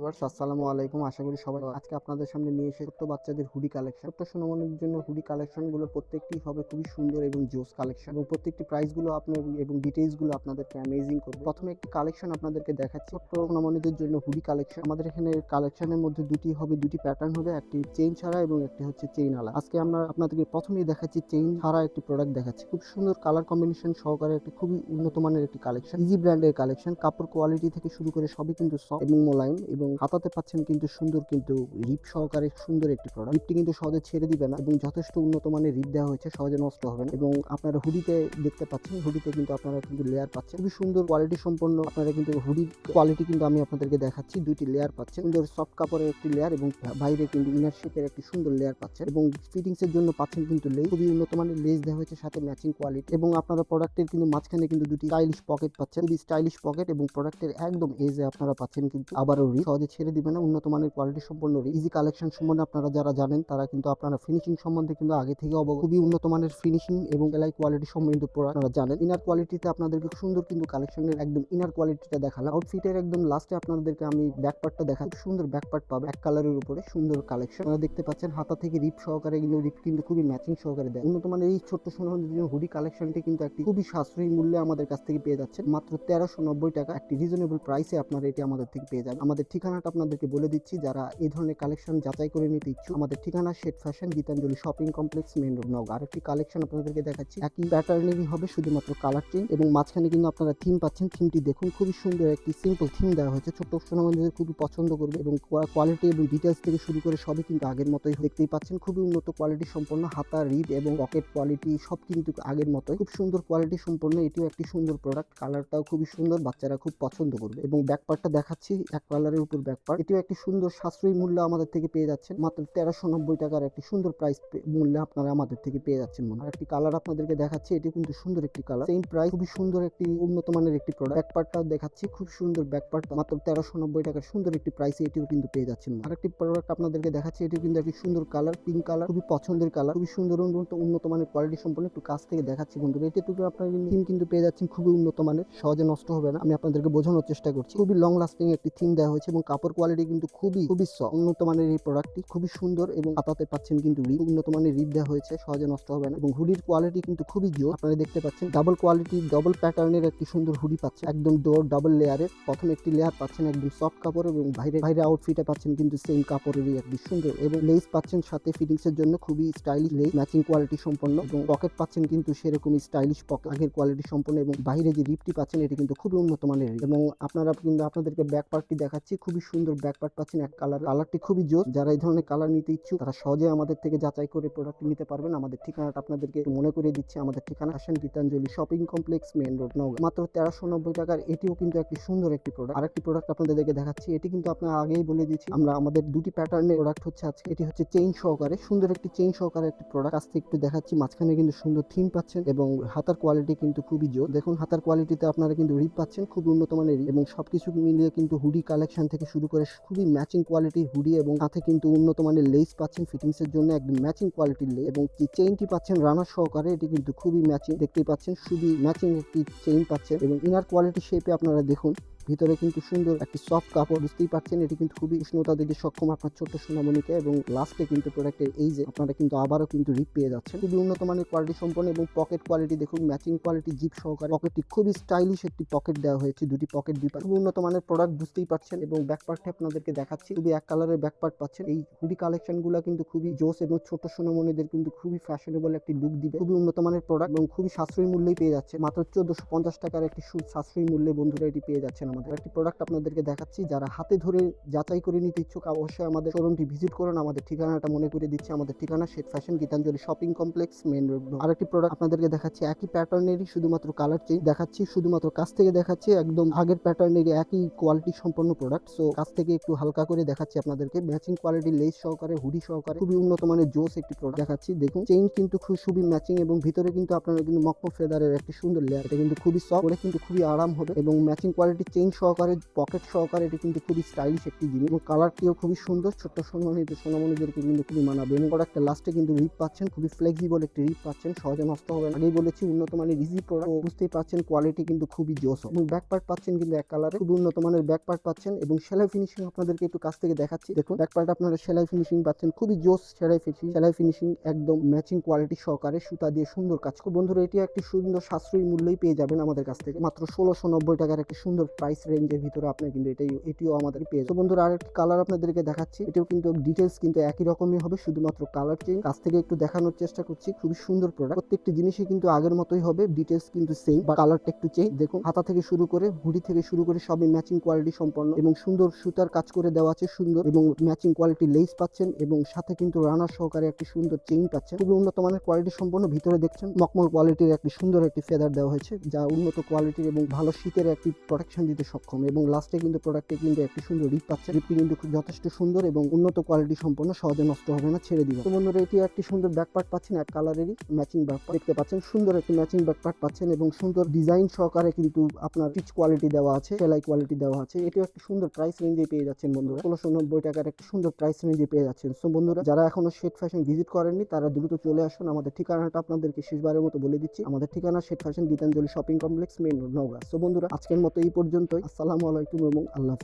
Viewers, আসসালামু আলাইকুম। আশা করি সবাই আজকে আপনাদের সামনে নিয়ে এসে ছোট্ট বাচ্চাদের হুডি কালেকশন। ছোট্ট সোনামণির জন্য হুডি কালেকশনগুলো প্রত্যেকটি হবে খুবই সুন্দর এবং জোস কালেকশন। এবং প্রত্যেকটি প্রাইসগুলো আপনার এবং ডিটেইলসগুলো আপনাদেরকে অ্যামেজিং করবে। প্রথমে একটি কালেকশন আপনাদেরকে দেখাচ্ছি। ছোট্ট সোনামণিদের জন্য হুডি কালেকশন। আমাদের এখানে কালেকশনের মধ্যে দুটি হবে, দুটি প্যাটার্ন হবে। একটি চেইন ছাড়া এবং একটি হচ্ছে চেইন আলা। আজকে আমরা আপনাদেরকে প্রথমেই দেখাচ্ছি চেইন ছাড়া একটি প্রোডাক্ট দেখাচ্ছি। খুব সুন্দর কালার কম্বিনেশন সহকারে একটি খুবই উন্নত মানের একটি কালেকশন। ইজি ব্র্যান্ডের কালেকশন। কাপড় কোয়ালিটি থেকে শুরু করে সবই কিন্তু সফট এবং মোলায়েম এবং হাতাতে পাচ্ছেন কিন্তু সুন্দর কিন্তু রিপ সহকারে সুন্দর একটি প্রোডাক্ট রিপটি কিন্তু সহজে ছেড়ে দিবে না এবং যথেষ্ট উন্নত মানের রিপ দেওয়া হয়েছে, সহজে নষ্ট হবে না। এবং আপনারা হুডিতে দেখতে পাচ্ছেন, হুডিতে কিন্তু আপনারা কিন্তু লেয়ার পাচ্ছেন। খুবই সুন্দর কোয়ালিটি সম্পন্ন আপনারা কিন্তু হুডির কোয়ালিটি কিন্তু আমি আপনাদেরকে দেখাচ্ছি, দুইটি লেয়ার পাচ্ছেন। সুন্দর সফট কাপড়ের একটি লেয়ার এবং বাইরে কিন্তু ইনার শেপের একটি সুন্দর লেয়ার পাচ্ছেন। এবং ফিটিংস এর জন্য পাচ্ছেন কিন্তু লেস খুবই উন্নত মানের লেস দেওয়া হয়েছে, সাথে ম্যাচিং কোয়ালিটি এবং আপনারা প্রোডাক্টের কিন্তু মাঝখানে কিন্তু দুটি স্টাইলিশ পকেট পাচ্ছেন। খুবই স্টাইলিশ পকেট এবং প্রোডাক্টের একদম এজে আপনারা পাচ্ছেন কিন্তু আবারও রি সহজে ছেড়ে দিবে না, উন্নত মানের কোয়ালিটি সম্পন্ন ইজি কালেকশন সম্বন্ধে আপনারা যারা জানেন, তারা কিন্তু আপনারা ফিনিশিং সম্বন্ধে কিন্তু আগে থেকে অবগত। খুবই উন্নত মানের ফিনিশিং এবং এলাই কোয়ালিটি সম্বন্ধে আপনারা জানেন। ইনার কোয়ালিটিতে আপনাদেরকে সুন্দর কিন্তু কালেকশনের একদম ইনার কোয়ালিটিটা দেখালাম। আউটফিটের একদম লাস্টে আপনাদেরকে আমি ব্যাক পার্টটা দেখা সুন্দর ব্যাক পার্ট পাবে। এক কালারের উপরে সুন্দর কালেকশন আপনারা দেখতে পাচ্ছেন হাতা থেকে রিপ সহকারে কিন্তু রিপ কিন্তু খুবই ম্যাচিং সহকারে দেয়। উন্নত মানের এই ছোট্ট সোনার জন্য হুডি কালেকশনটি কিন্তু একটি খুবই সাশ্রয়ী মূল্যে আমাদের কাছ থেকে পেয়ে যাচ্ছেন। মাত্র তেরোশো নব্বই টাকা একটি রিজনেবল প্রাইসে আপনারা এটি আমাদের থেকে পেয়ে যাবেন। আমাদের ঠিকানাটা আপনাদেরকে বলে দিচ্ছি, যারা এই ধরনের কালেকশন যাচাই করে নিতে ইচ্ছুক, আমাদের ঠিকানা শেট fashion, Gitanjali shopping complex main road নগ আরেকটি কালেকশন আপনাদেরকে দেখাচ্ছি, একই প্যাটার্নেরই হবে শুধুমাত্র কালার চেঞ্জ এবং মাঝখানে কিন্তু আপনারা থিম পাচ্ছেন থিমটি দেখুন, খুবই সুন্দর একটি সিম্পল থিম দেওয়া হয়েছে, ছোট্ট সোনামন্দিরের খুবই পছন্দ করবে এবং কোয়ালিটি এবং ডিটেলস থেকে শুরু করে সবই কিন্তু আগের মতোই দেখতেই পাচ্ছেন, খুবই উন্নত কোয়ালিটি সম্পন্ন হাতা, রিড এবং পকেট কোয়ালিটি সব কিন্তু আগের মতোই। খুব সুন্দর কোয়ালিটি সম্পন্ন, এটিও একটি সুন্দর প্রোডাক্ট কালারটাও খুবই সুন্দর, বাচ্চারা খুব পছন্দ করবে। এবং ব্যাক পার্টটা দেখাচ্ছি, এক কালারের উপর ব্যাক পার্ট এটিও একটি সুন্দর সাশ্রয়ী মূল্য আমাদের থেকে পেয়ে যাচ্ছেন। মাত্র তেরোশো নব্বই টাকার একটি সুন্দর প্রাইস মূল্যে আপনারা আমাদের থেকে পেয়ে যাচ্ছেন মনে একটি কালার আপনাদেরকে দেখাচ্ছি, এটি কিন্তু সুন্দর একটি কালার সেম প্রাইস খুবই সুন্দর একটি উন্নত মানের একটি প্রোডাক্ট ব্যাক পার্টটাও দেখাচ্ছি, খুব সুন্দর ব্যাক পার্ট মাত্র তেরোশো নব্বই টাকার সুন্দর একটি প্রাইসে এটিও কিন্তু পেয়ে যাচ্ছেন আর একটি প্রোডাক্ট আপনাদেরকে দেখাচ্ছি, এটিও কিন্তু একটি সুন্দর কালার পিঙ্ক কালার খুবই পছন্দের কালার খুবই সুন্দর উন্নত উন্নত মানের কোয়ালিটি সম্পন্ন একটু কাছ থেকে দেখাচ্ছি বন্ধুরা। এটি কিন্তু আপনার থিম কিন্তু পেয়ে যাচ্ছেন, খুবই উন্নত মানের। সহজে নষ্ট হবে না। আমি আপনাদেরকে বোঝানোর চেষ্টা করছি। খুবই লং লাস্টিং একটি থিম দেওয়া হয়েছে এবং কাপড় কোয়ালিটি কিন্তু খুবই খুবই soft। উন্নত মানের এই প্রোডাক্টটি খুবই সুন্দর এবং হাতাতে পাচ্ছেন কিন্তু রিপ উন্নত মানের রিপ দেওয়া হয়েছে, সহজে নষ্ট হবে না। এবং হুডির কোয়ালিটি কিন্তু খুবই জোর। আপনারা দেখতে পাচ্ছেন ডাবল কোয়ালিটি ডাবল প্যাটার্নের একটি সুন্দর হুডি পাচ্ছেন। একদম ডোর ডাবল লেয়ারের প্রথম একটি লেয়ার পাচ্ছেন একদম সফট কাপড় এবং বাইরে বাইরে আউটফিটে পাচ্ছেন কিন্তু সেম কাপড়েরই একটি সুন্দর এবং লেস পাচ্ছেন সাথে ফিটিংস এর জন্য খুবই স্টাইলিশ লেস ম্যাচিং কোয়ালিটি সম্পন্ন এবং পকেট পাচ্ছেন কিন্তু সেরকমই স্টাইলিশ পকেট আগের কোয়ালিটি সম্পন্ন এবং বাইরে যে রিপটি পাচ্ছেন, এটি কিন্তু খুবই উন্নত মানের এবং আপনারা কিন্তু আপনাদেরকে ব্যাক পার্টটি দেখাচ্ছি খুবই সুন্দর ব্যাক পার্ট পাচ্ছেন, এক কালার কালারটি খুবই জোর। যারা এই ধরনের কালার নিতে ইচ্ছুক, তারা সহজে আমাদের থেকে যাচাই করে প্রোডাক্ট নিতে পারবেন। আমাদের ঠিকানাটা আপনাদেরকে মনে করে দিচ্ছি। আমাদের ঠিকানা আসেন Gitanjali shopping complex main road Naogaon মাত্র তেরোশো নব্বই টাকার, এটিও কিন্তু একটি সুন্দর একটি প্রোডাক্ট আরেকটি প্রোডাক্ট আপনাদেরকে দেখাচ্ছি, এটি কিন্তু আপনার আগেই বলে দিচ্ছি আমরা আমাদের দুটি প্যাটার্নের প্রোডাক্ট হচ্ছে আজকে। এটি হচ্ছে চেইন সহকারে। সুন্দর একটি চেইন সহকারে একটি প্রোডাক্ট আজকে একটু দেখাচ্ছি, মাঝখানে কিন্তু সুন্দর থিম পাচ্ছেন এবং হাতার কোয়ালিটি কিন্তু খুবই জোর। দেখুন, হাতার কোয়ালিটিতে আপনারা কিন্তু রিপ পাচ্ছেন, খুব উন্নত মানের এবং সবকিছু মিলিয়ে কিন্তু হুডি কালেকশন থেকে শুরু করে খুবই ম্যাচিং কোয়ালিটির হুডি এবং সাথে কিন্তু উন্নত মানের লেস পাচ্ছেন ফিটিংস এর জন্য, একদম ম্যাচিং কোয়ালিটির লেস এবং যে চেইনটি পাচ্ছেন রানার সহকারে, এটি কিন্তু খুবই ম্যাচিং দেখতেই পাচ্ছেন খুবই ম্যাচিং একটি চেইন পাচ্ছেন এবং ইনার কোয়ালিটি শেপে আপনারা দেখুন। ভিতরে কিন্তু সুন্দর একটি সফট কাপড়, বুঝতেই পারছেন? এটি কিন্তু খুবই উষ্ণতা দিতে সক্ষম আপনার ছোট্ট সোনামণিকে এবং লাস্টে কিন্তু প্রোডাক্টের এই যে আপনারা কিন্তু আবারও কিন্তু রিপ পেয়ে যাচ্ছেন। খুবই উন্নত মানের কোয়ালিটি সম্পন্ন এবং পকেট কোয়ালিটি দেখুন ম্যাচিং কোয়ালিটি জিপ সহকারে পকেটটি খুবই স্টাইলিশ একটি পকেট দেওয়া হয়েছে দুটি পকেট দুই। খুবই উন্নত মানের প্রোডাক্ট বুঝতেই পারছেন? এবং ব্যাক পার্টটি আপনাদেরকে দেখাচ্ছি। খুবই এক কালারের ব্যাক পার্ট পাচ্ছেন। এই হুডি কালেকশনগুলো কিন্তু খুবই জোস এবং ছোট সোনামণিদের কিন্তু খুবই ফ্যাশনেবল একটি লুক দিবে। খুবই উন্নত মানের প্রোডাক্ট এবং খুবই সাশ্রয়ী মূল্যেই পেয়ে যাচ্ছে। মাত্র চোদ্দশো পঞ্চাশ টাকার একটি সু- সাশ্রয়ী মূল্যে বন্ধুরা এটি পেয়ে যাচ্ছেন আমাদের। একটি প্রোডাক্ট আপনাদেরকে দেখাচ্ছি, যারা হাতে ধরে যাচাই করে নিতে ইচ্ছুক, অবশ্যই আমাদের শোরুমটি ভিজিট করুন। আমাদের ঠিকানাটা মনে করে দিচ্ছি। আমাদের ঠিকানা শেট fashion Gitanjali shopping complex main road আরেকটি প্রোডাক্ট আপনাদেরকে দেখাচ্ছি, একই প্যাটার্নেরই শুধুমাত্র কালার চেঞ্জ দেখাচ্ছি, শুধুমাত্র কাছ থেকে দেখাচ্ছি, একদম আগের প্যাটার্নেরই একই কোয়ালিটি সম্পন্ন প্রোডাক্ট সো কাছ থেকে একটু হালকা করে দেখাচ্ছি আপনাদেরকে। ম্যাচিং কোয়ালিটি লেস সহকারে হুডি সহকারে, খুবই উন্নত মানের জোস একটি প্রোডাক্ট দেখাচ্ছি। দেখুন চেইন কিন্তু খুব খুবই ম্যাচিং এবং ভিতরে কিন্তু আপনারা কিন্তু মকম ফেদারের একটি সুন্দর লেয়ার এটা কিন্তু খুবই সফট করে কিন্তু খুবই আরাম হবে এবং ম্যাচিং কোয়ালিটির চেইন সহকারে পকেট সহকারে এটি কিন্তু খুবই স্টাইলিশ একটি জিনিস এবং কালারটিও খুবই সুন্দর। ছোট্ট সম্মানিত সোনামণিদেরকে কিন্তু খুবই মানাবে এবং ওর একটা লাস্টে কিন্তু রিপ পাচ্ছেন, খুবই ফ্লেক্সিবল একটি রিপ পাচ্ছেন, সহজে নষ্ট হবে আগেই বলেছি, উন্নত মানের ইজি প্রোডাক্ট বুঝতেই পাচ্ছেন কোয়ালিটি কিন্তু খুবই জোস। এবং ব্যাক পার্ট পাচ্ছেন কিন্তু এক কালারে খুবই উন্নত মানের ব্যাক পার্ট পাচ্ছেন এবং সেলাই ফিনিশিং আপনাদেরকে একটু কাছ থেকে দেখাচ্ছি। দেখুন ব্যাক পার্ট আপনারা সেলাই ফিনিশিং পাচ্ছেন, খুবই জোস সেলাই ফিনিশিং সেলাই ফিনিশিং একদম ম্যাচিং কোয়ালিটি সহকারে সুতা দিয়ে সুন্দর কাজ। বন্ধুরা, এটি একটি সুন্দর সাশ্রয়ী মূল্যই পেয়ে যাবেন আমাদের কাছ থেকে। মাত্র ষোলোশো নব্বই টাকার একটি সুন্দর প্রাইস রেঞ্জের ভিতরে আপনার কিন্তু এটাই, এটিও আমাদের পেয়ে। তো বন্ধুরা, আরেকটি কালার আপনাদেরকে দেখাচ্ছি। এটিও কিন্তু ডিটেলস কিন্তু একই রকমই হবে, শুধুমাত্র কালার চেঞ্জ কাছ থেকে একটু দেখানোর চেষ্টা করছি, খুবই সুন্দর প্রোডাক্ট প্রত্যেকটি জিনিসই কিন্তু আগের মতোই হবে ডিটেলস কিন্তু সেম বা কালারটা একটু চেঞ্জ দেখুন, হাতা থেকে শুরু করে, হুডি থেকে শুরু করে সবই ম্যাচিং কোয়ালিটি সম্পন্ন এবং সুন্দর সুতার কাজ করে দেওয়া আছে, সুন্দর এবং ম্যাচিং কোয়ালিটি লেস পাচ্ছেন এবং সাথে কিন্তু রানার সহকারে একটি সুন্দর চেইন পাচ্ছেন। খুবই উন্নত মানের কোয়ালিটি সম্পন্ন, ভিতরে দেখছেন, মকমল কোয়ালিটির একটি সুন্দর একটি ফেদার দেওয়া হয়েছে, যা উন্নত কোয়ালিটির এবং ভালো শীতের একটি প্রোটেকশন দিতে সক্ষম এবং লাস্টে কিন্তু প্রোডাক্টে কিন্তু একটি সুন্দর রিপ পাচ্ছে। রিপটি কিন্তু যথেষ্ট সুন্দর এবং উন্নত কোয়ালিটি সম্পন্ন, সহজে নষ্ট হবে না, ছেড়ে দিবে তো বন্ধুরা, এটি একটি সুন্দর ব্যাক পার্ট পাচ্ছেন এক কালারেরই ম্যাচিং ব্যাক দেখতে পাচ্ছেন। সুন্দর একটি ম্যাচিং ব্যাক পার্ট পাচ্ছেন এবং সুন্দর ডিজাইন সহকারে কিন্তু আপনার পিচ কোয়ালিটি দেওয়া আছে, সেলাই কোয়ালিটি দেওয়া আছে। এটিও একটি সুন্দর প্রাইস রেঞ্জে পেয়ে যাচ্ছেন বন্ধুরা। ষোলোশো নব্বই টাকার একটি সুন্দর প্রাইস রেঞ্জে পেয়ে যাচ্ছেন। সো বন্ধুরা, যারা এখনও শেট ফ্যাশন ভিজিট করেননি, তারা দ্রুত চলে আসুন। আমাদের ঠিকানাটা আপনাদেরকে শেষবারের মতো বলে দিচ্ছি। আমাদের ঠিকানা শেট fashion Gitanjali shopping complex main Naogaon. So বন্ধুরা, আজকের মতো এই পর্যন্তই আসসালামু আলাইকুম এবং আল্লাহ